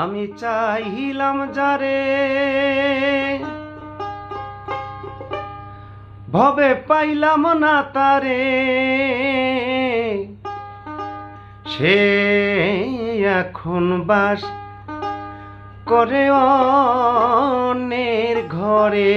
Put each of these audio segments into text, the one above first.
আমি চাইলাম যারে ভবে পাইলাম না তারে। সে এখন বাস করে অন্যের ঘরে।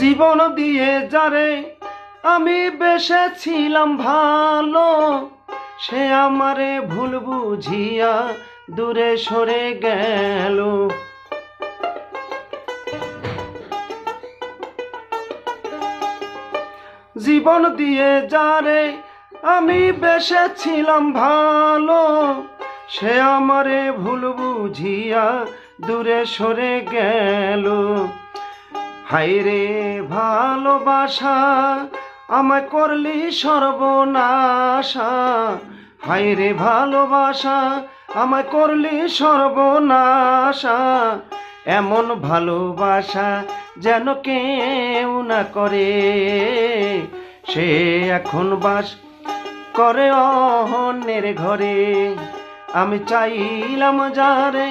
জীবন দিয়ে যারে আমি বেসেছিলাম ভালো, সে আমারে ভুল বুঝিয়া দূরে সরে গেল। জীবন দিয়ে যারে আমি বেসেছিলাম ভালো, সে আমারে ভুল বুঝিয়া দূরে সরে গেল। হাইরে ভালোবাসা, আমায় করলি সর্বনাশা। হাইরে ভালোবাসা, আমায় করলি সর্বনাশা। এমন ভালোবাসা যেন কেউ না করে। সে এখন বাস করে অন্যের ঘরে। আমি চাইলাম যারে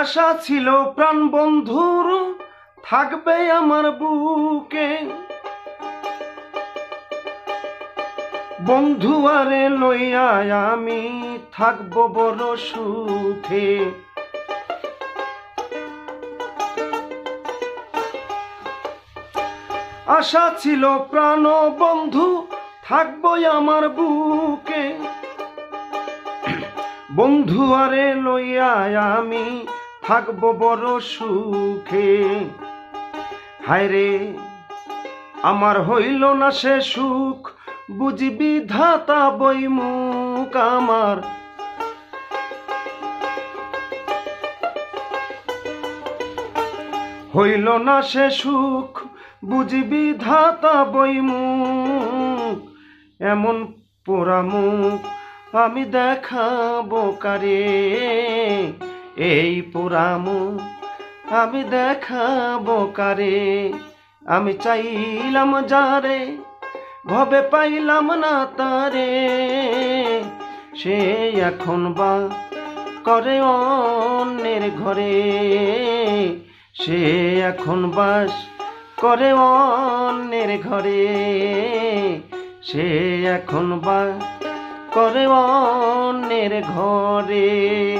আশা ছিল প্রাণ বন্ধুর থাকবে আমার বুকে। বন্ধু আরে লইয়া আমি থাকব বড় সুখে। আশা ছিল প্রাণ বন্ধু থাকব আমার বুকে। বন্ধু আরে লইয়া আমি থাকব বড় সুখে। হায়রে, আমার হইল না সে সুখ, বুঝবি ধাতা বইমুখ আমার। হইল না সে সুখ, বুঝবি ধাতা বইমুখ এমন পোড়া মুখ আমি দেখাবো কারে? এই পোড়া মুখ আমি দেখাবো কারে? আমি চাইলাম যারে, ভবে পাইলাম না তারে। সে এখন বা করে অন্যের ঘরে। সে এখন বাস করে অন্যের ঘরে। সে এখন বা করে অন্যের ঘরে।